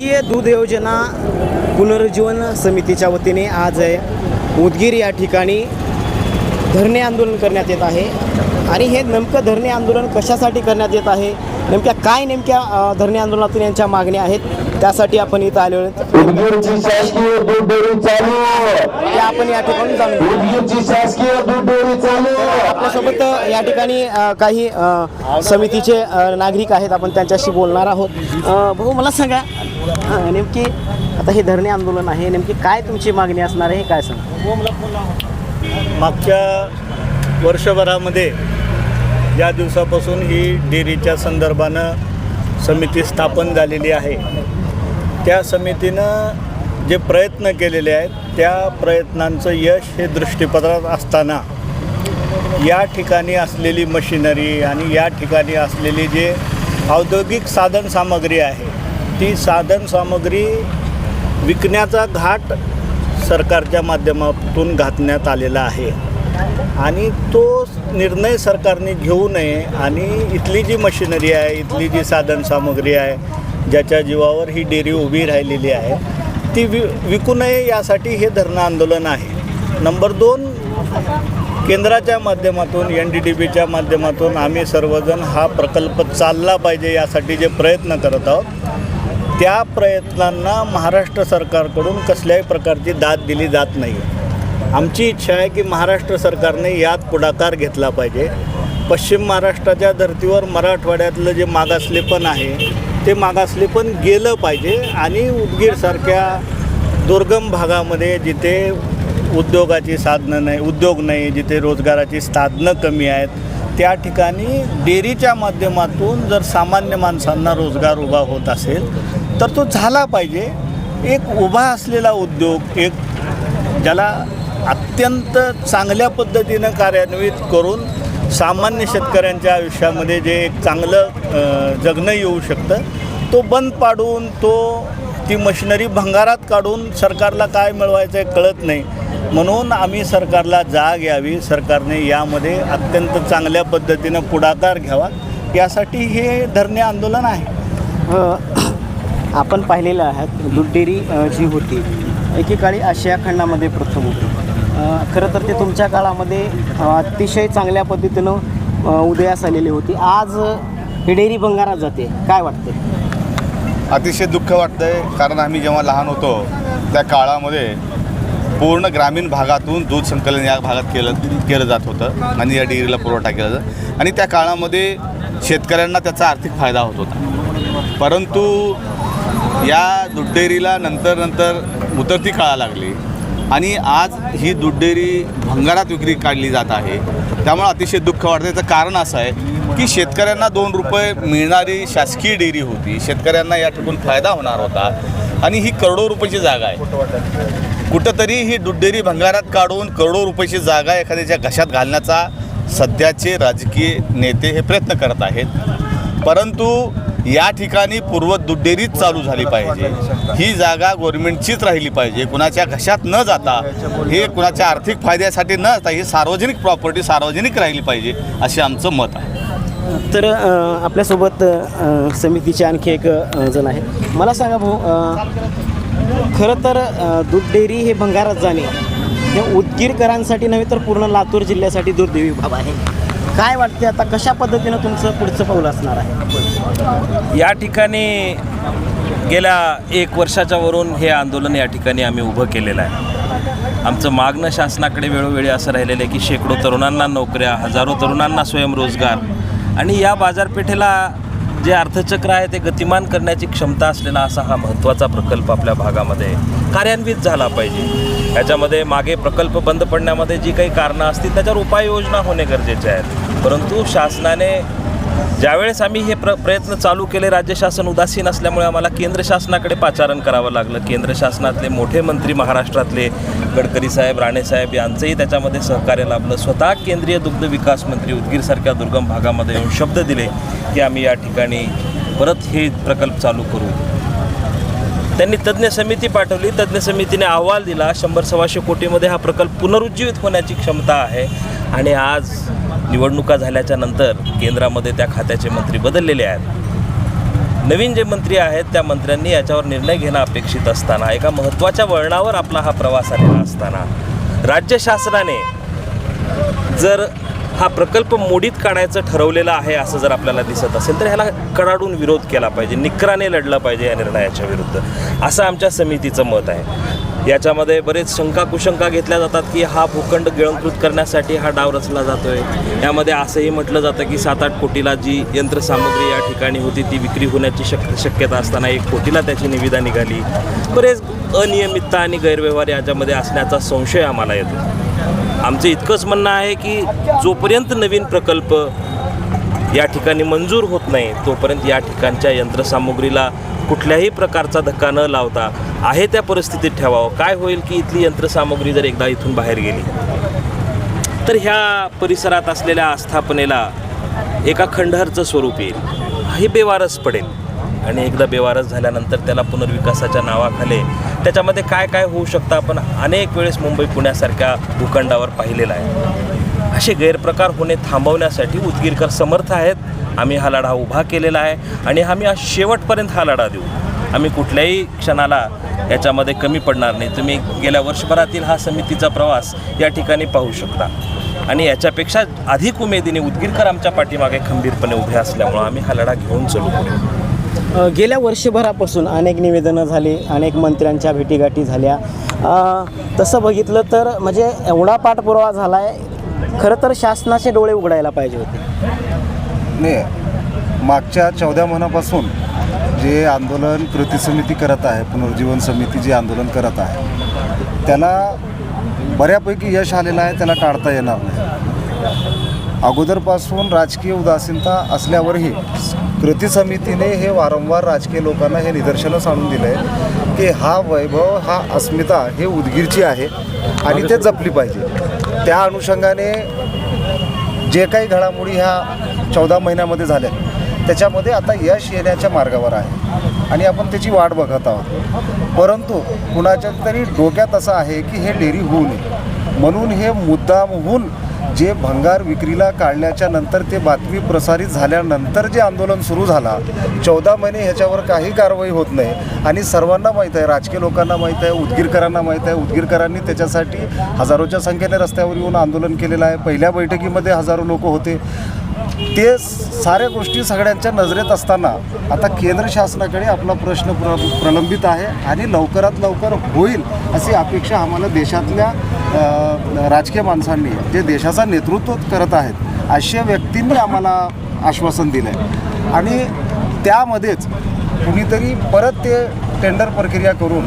दूध योजना पुनरुज्जीवन समितीच्या वतीने आज उदगीर या ठिकाणी धरणे आंदोलन करण्यात येत आहे. आणि हे नेमकं धरणे आंदोलन कशासाठी करण्यात येत आहे? नेमक्या काय नेमक्या धरणे आंदोलनातून यांच्या मागण्या आहेत त्यासाठी आपण इथं आलेलो ते आपण या ठिकाणी आपल्यासोबत या ठिकाणी काही समितीचे नागरिक आहेत आपण त्यांच्याशी बोलणार आहोत. भाऊ मला सांगा नेमकी आता हे धरणे आंदोलन आहे नेमकी काय तुमची मागणी असणार आहे हे काय सांगा? मागच्या वर्षभरामध्ये या दिवसापासून ही डेअरीच्या संदर्भानं समिती स्थापन झालेली आहे. त्या समितीनं जे प्रयत्न केलेले आहेत त्या प्रयत्नांचं यश हे दृष्टीपत्रात असताना या ठिकाणी असलेली मशिनरी आणि या ठिकाणी असलेली जे औद्योगिक साधनसामग्री आहे ती साधनसामग्री विकण्याचा घाट सरकारच्या माध्यमातून घातण्यात आलेला आहे. आणि तो निर्णय सरकारने घेऊ नये आणि इथली जी मशिनरी आहे इथली जी साधन सामग्री आहे ज्याच्या जीवावर ही डेअरी उभी राहिलेली आहे ती वि विकू नये यासाठी हे धरणं आंदोलन आहे. नंबर दोन केंद्राच्या माध्यमातून एन डी डी बीच्या माध्यमातून आम्ही सर्वजण हा प्रकल्प चालला पाहिजे यासाठी जे प्रयत्न करत आहोत त्या प्रयत्नांना महाराष्ट्र सरकारकडून कसल्याही प्रकारची दाद दिली जात नाही आमची इच्छा आहे की महाराष्ट्र सरकारने यात पुढाकार घेतला पाहिजे. पश्चिम महाराष्ट्राच्या धर्तीवर मराठवाड्यातलं जे मागासलेपण आहे ते मागासलेपण गेलं पाहिजे आणि उदगीरसारख्या दुर्गम भागामध्ये जिथे उद्योगाची साधनं नाही उद्योग नाही जिथे रोजगाराची साधनं कमी आहेत त्या ठिकाणी डेअरीच्या माध्यमातून जर सामान्य माणसांना रोजगार उभा होत असेल तर तो झाला पाहिजे. एक उभा असलेला उद्योग एक ज्याला अत्यंत चांगल्या पद्धतीनं कार्यान्वित करून सामान्य शेतकऱ्यांच्या आयुष्यामध्ये जे एक चांगलं जगणं येऊ शकतं तो बंद पाडून तो ती मशिनरी भंगारात काढून सरकारला काय मिळवायचं आहे कळत नाही. म्हणून आम्ही सरकारला जाग यावी सरकारने यामध्ये अत्यंत चांगल्या पद्धतीनं पुढाकार घ्यावा. यासाठी हे धरणे आंदोलन आहे. आपण पाहिलेलं आहात दूध डेअरी जी होती एकेकाळी आशिया खंडामध्ये प्रथम होती. खरं तर ते तुमच्या काळामध्ये अतिशय चांगल्या पद्धतीनं उदयास आलेली होती. आज ही डेअरी बंगारात जाते. काय वाटते अतिशय दुःख वाटतंय कारण आम्ही जेव्हा लहान होतो त्या काळामध्ये पूर्ण ग्रामीण भागातून दूध संकलन या भागात केलं केलं जात होतं. आणि या डेअरीला पुरवठा केला जात. आणि त्या काळामध्ये शेतकऱ्यांना त्याचा आर्थिक फायदा होत होता. परंतु या दूध डेअरीला नंतर नंतर उतरती काळा लागली. आणि आज ही दूध डेअरी भंगारात विक्री काढली जात आहे. त्यामुळे अतिशय दुःख वाटतं याचं कारण असं आहे की शेतकऱ्यांना दोन रुपये मिळणारी शासकीय डेअरी होती. शेतकऱ्यांना या ठिकाणी फायदा होणार होता. आणि ही करोडो रुपयाची जागा आहे. कुठंतरी ही दूध डेअरी भंगारात काढून करोडो रुपयाची जागा एखाद्याच्या घशात घालण्याचा सध्याचे राजकीय नेते हे प्रयत्न करत आहेत. परंतु या ठिकाणी पूर्व दूध डेअरीच चालू झाली पाहिजे. ही जागा गव्हर्नमेंटचीच राहिली पाहिजे. कुणाच्या घशात न जाता हे कुणाच्या आर्थिक फायद्यासाठी न जाता ही सार्वजनिक प्रॉपर्टी सार्वजनिक राहिली पाहिजे असे आमचं मत आहे. तर आपल्यासोबत समितीचे आणखी एक जण आहे मला सांगा भाऊ खरं तर दूध डेअरी हे भंगारात जाणे हे उदगीरकरांसाठी नव्हे तर पूर्ण लातूर जिल्ह्यासाठी दुर्दैवी बाब आहे. काय वाटते आता कशा पद्धतीनं तुमचं पुढचं पाऊल असणार आहे? या ठिकाणी गेल्या एक वर्षाच्या वरून हे आंदोलन या ठिकाणी आम्ही उभं केलेलं आहे. आमचं मागणं शासनाकडे वेळोवेळी असं राहिलेलं आहे की शेकडो तरुणांना नोकऱ्या हजारो तरुणांना स्वयंरोजगार आणि या बाजारपेठेला जे अर्थचक्र आहे ते गतिमान करण्याची क्षमता असलेला असा हा महत्त्वाचा प्रकल्प आपल्या भागामध्ये कार्यान्वित झाला पाहिजे. याच्यामध्ये मागे प्रकल्प बंद पडण्यामध्ये जी काही कारणं असतील त्याच्यावर उपाययोजना होणे गरजेचे आहेत. परंतु शासनाने ज्यावेळेस आम्ही हे प्र प्रयत्न चालू केले राज्य शासन उदासीन असल्यामुळे आम्हाला केंद्र शासनाकडे पाचारण करावं लागलं. केंद्र शासनातले मोठे मंत्री महाराष्ट्रातले गडकरी साहेब राणेसाहेब यांचंही त्याच्यामध्ये सहकार्य लाभलं. स्वतः केंद्रीय दुग्ध विकास मंत्री उदगीरसारख्या दुर्गम भागामध्ये येऊन शब्द दिले की आम्ही या ठिकाणी परत हे प्रकल्प चालू करू. त्यांनी तज्ज्ञ समिती पाठवली. तज्ज्ञ समितीने अहवाल दिला. शंभर सव्वाशे कोटीमध्ये हा प्रकल्प पुनरुज्जीवित होण्याची क्षमता आहे. आणि आज निवडणुका झाल्याच्यानंतर केंद्रामध्ये त्या खात्याचे मंत्री बदललेले आहेत. नवीन जे मंत्री आहेत त्या मंत्र्यांनी याच्यावर निर्णय घेणं अपेक्षित असताना एका महत्त्वाच्या वळणावर आपला हा प्रवास आलेला असताना राज्य शासनाने जर हा प्रकल्प मोडीत काढायचं ठरवलेलं आहे असं जर आपल्याला दिसत असेल तर ह्याला कडाडून विरोध केला पाहिजे निकराने लढलं पाहिजे या निर्णयाच्या विरुद्ध. असं आमच्या समितीचं मत आहे. याच्यामध्ये बरेच शंका कुशंका घेतल्या जातात की हा भूखंड गिळंकृत करण्यासाठी हा डाव रचला जातो आहे यामध्ये असंही म्हटलं जातं की सात आठ कोटीला जी यंत्रसामुग्री या ठिकाणी होती ती विक्री होण्याची शक शक्यता असताना एक कोटीला त्याची निविदा निघाली. बरेच अनियमितता आणि गैरव्यवहार याच्यामध्ये असण्याचा संशय आम्हाला येतो. आमचं इतकंच म्हणणं आहे की जोपर्यंत नवीन प्रकल्प या ठिकाणी मंजूर होत नाही तोपर्यंत या ठिकाणच्या यंत्रसामुग्रीला कुठल्याही प्रकारचा धक्का न लावता आहे त्या परिस्थितीत ठेवावं. काय होईल की इथली यंत्रसामुग्री जर एकदा इथून बाहेर गेली? तर ह्या परिसरात असलेल्या आस्थापनेला एका खंडहरचं स्वरूप येईल. हे बेवारस पडेल. आणि एकदा बेवारस झाल्यानंतर त्याला पुनर्विकासाच्या नावाखाली त्याच्यामध्ये काय काय होऊ शकतं आपण अनेक वेळेस मुंबई पुण्यासारख्या भूखंडावर पाहिलेलं आहे. असे गैरप्रकार होणे थांबवण्यासाठी उदगीरकर समर्थ आहेत. आम्ही हा लढा उभा केलेला आहे आणि आम्ही आज शेवटपर्यंत हा लढा देऊ. आम्ही कुठल्याही क्षणाला याच्यामध्ये कमी पडणार नाही. तुम्ही गेल्या वर्षभरातील हा समितीचा प्रवास या ठिकाणी पाहू शकता. आणि याच्यापेक्षा अधिक उमेदीने उदगीरकर आमच्या पाठीमागे खंबीरपणे उभे असल्यामुळं आम्ही हा लढा घेऊन चलू. गेल्या वर्षभरापासून अनेक निवेदनं झाली अनेक मंत्र्यांच्या भेटीगाठी झाल्या. तसं बघितलं तर म्हणजे एवढा पाठपुरावा झाला आहे खरं तर शासनाचे डोळे उघडायला पाहिजे होते. नाही मागच्या चौदा महिन्यापासून जे आंदोलन कृती समिती करत आहे पुनर्जीवन समिती जे आंदोलन करत आहे त्याला बऱ्यापैकी यश आलेलं आहे त्याला टाळता येणार नाही. अगोदरपासून राजकीय उदासीनता असल्यावरही कृती समितीने हे वारंवार राजकीय लोकांना हे निदर्शनास आणून दिलं आहे की हा वैभव हा अस्मिता हे उदगीरची आहे आणि ते जपली पाहिजे. त्या अनुषंगाने जे काही घडामोडी ह्या चौदा महिन्यामध्ये झाल्या त्याच्यामध्ये आता यश येण्याच्या मार्गावर आहे आणि आपण त्याची वाट बघत आहोत. परंतु कुणाच्या तरी डोक्यात असं आहे की हे डेअरी होऊ नये. म्हणून हे मुद्दामहून जे भंगार विक्रीला काढल्याच्या नंतर ते बातमी प्रसारित झाल्यानंतर जे आंदोलन सुरू झाला चौदा महिने ह्याच्यावर काही कारवाई होत नाही. आणि सर्वांना माहीत आहे राजकीय लोकांना माहीत आहे उदगीरकरांना माहीत आहे. उदगीरकरांनी त्याच्यासाठी हजारोच्या संख्येने रस्त्यावर येऊन आंदोलन केलेलं आहे. पहिल्या बैठकीमध्ये हजारो लोक होते. ते साऱ्या गोष्टी सगळ्यांच्या नजरेत असताना आता केंद्र शासनाकडे आपला प्रश्न प्र प्रलंबित आहे आणि लवकरात लवकर होईल अशी अपेक्षा आम्हाला देशातल्या राजकीय माणसांनी जे देशाचं नेतृत्व करत आहेत अशा व्यक्तींनी आम्हाला आश्वासन दिलं आहे आणि त्यामध्येच कुणीतरी परत ते टेंडर प्रक्रिया करून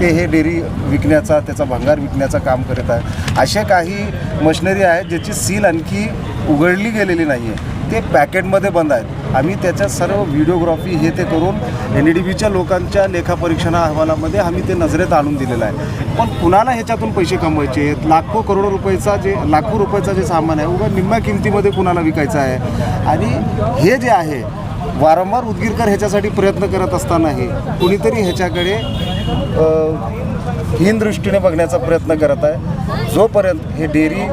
ते हे डेअरी विकण्याचा त्याचा भंगार विकण्याचं काम करत आहे. असे काही मशिनरी आहेत ज्याची सील आणखी उघडली गेलेली नाही आहे ते पॅकेटमध्ये बंद आहेत. आम्ही त्याच्या सर्व व्हिडिओग्राफी हे ते करून एन डी बीच्या लोकांच्या लेखापरीक्षणा अहवालामध्ये आम्ही ते नजरेत आणून दिलेलं आहे. पण कुणाला ह्याच्यातून पैसे कमवायचे आहेत? लाखो करोडो रुपयेचा जे लाखो रुपयाचा जे सामान आहे उगा निम्म्या किमतीमध्ये कुणाला विकायचं आहे? आणि हे जे आहे वारंवार उदगीरकर ह्याच्यासाठी प्रयत्न करत असतानाही कुणीतरी ह्याच्याकडे हीन दृष्टीने बघण्याचा प्रयत्न करत आहे. जोपर्यंत हे डेअरी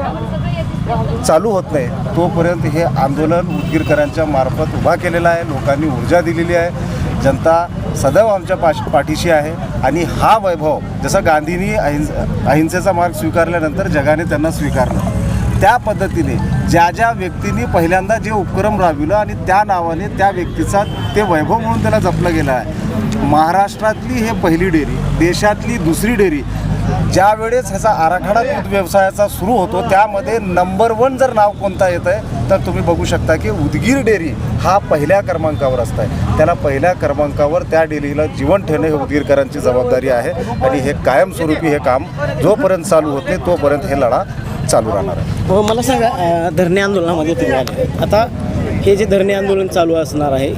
चालू होत नाही तोपर्यंत हे आंदोलन उदगीरकरांच्या मार्फत उभा केलेलं आहे. लोकांनी ऊर्जा दिलेली आहे. जनता सदैव आमच्या पाश पाठीशी आहे. आणि हा वैभव जसं गांधींनी अहिंस अहिंसेचा मार्ग स्वीकारल्यानंतर जगाने त्यांना स्वीकारलं त्या पद्धतीने ज्या ज्या व्यक्तींनी पहिल्यांदा जे उपक्रम राबविलं आणि त्या नावाने त्या व्यक्तीचा ते वैभव म्हणून त्याला जपलं गेलं आहे. महाराष्ट्रातली हे पहिली डेअरी देशातली दुसरी डेअरी ज्या वेळेस ह्याचा आराखडा दूध व्यवसायाचा सुरू होतो त्यामध्ये नंबर वन जर नाव कोणता येतं आहे तर तुम्ही बघू शकता की उदगीर डेअरी हा पहिल्या क्रमांकावर असत आहे त्याला पहिल्या क्रमांकावर त्या डेअरीला जीवन ठेवणे हे उदगीरकरांची जबाबदारी आहे आणि हे कायमस्वरूपी हे काम जोपर्यंत चालू होत नाही तोपर्यंत हे लढा चालू राहणार आहे. हो, मला सांगा धरणे आंदोलनामध्ये तुम्ही आले. आता हे जे धरणे आंदोलन चालू असणार आहे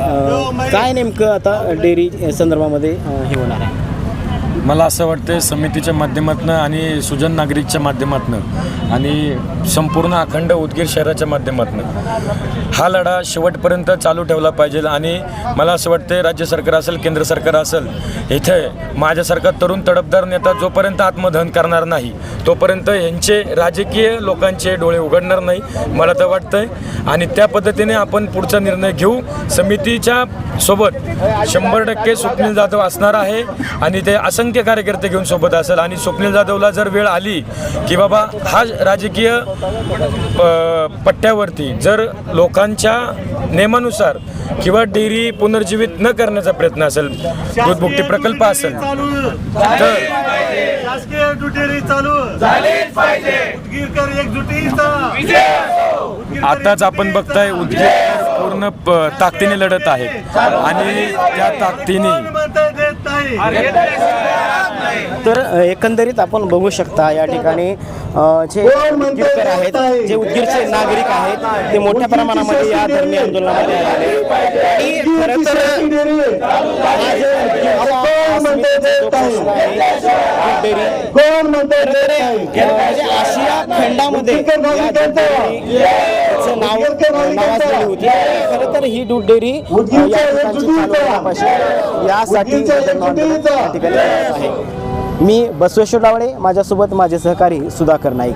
काय नेमकं आता डेअरी संदर्भामध्ये हे होणार आहे? मला असं वाटतं समितीच्या माध्यमातून आणि सुजन नागरिकच्या माध्यमातून आणि संपूर्ण अखंड उदगीर शहराच्या माध्यमातून हा लढा शेवटपर्यंत चालू ठेवला पाहिजे. आणि मला असं वाटतं राज्य सरकार असेल केंद्र सरकार असेल इथे माझ्यासारखा तरुण तडफदार नेता जोपर्यंत आत्मदहन करणार नाही तोपर्यंत यांचे राजकीय लोकांचे डोळे उघडणार नाही मला तर वाटतंय. आणि त्या पद्धतीने आपण पुढचा निर्णय घेऊ. समितीच्या सोबत शंभर टक्के स्वप्नील जाधव असणार आहे. आणि ते असंख्य कार्यकर्ते घेऊन सोबत असेल? आणि स्वप्नील जाधवला जर वेळ आली की बाबा हा राजकीय पट्ट्यावरती जर लोकांच्या नियमानुसार किंवा डेअरी पुनर्जीवित न करण्याचा प्रयत्न असेल दूधभुकटी प्रकल्प असेल तर शासकीय दुटेरी चालू. झालीच पाहिजे. उदगीरकर एकजुटीचा. आताच आपण बघताय उद्योग पूर्ण प- ताकदीने लढत आहेत. आणि त्या ताकदीने नाही तर एकंदरीत आपण बघू शकता या ठिकाणी जे उदगीरकर आहेत जे उदगीरचे नागरिक आहेत ते मोठ्या प्रमाणामध्ये या धरणे आंदोलनामध्ये आणि खरं तर हा म्हणजे आशिया खंडामध्ये या दूध डेअरीचं नाव नावाजलेली होती खरं तर ही दूध डेअरी यासाठी ठिकाणी आहे. मी बसवेश्वर डावळे माझ्यासोबत माझे सहकारी सुधाकर नाईक.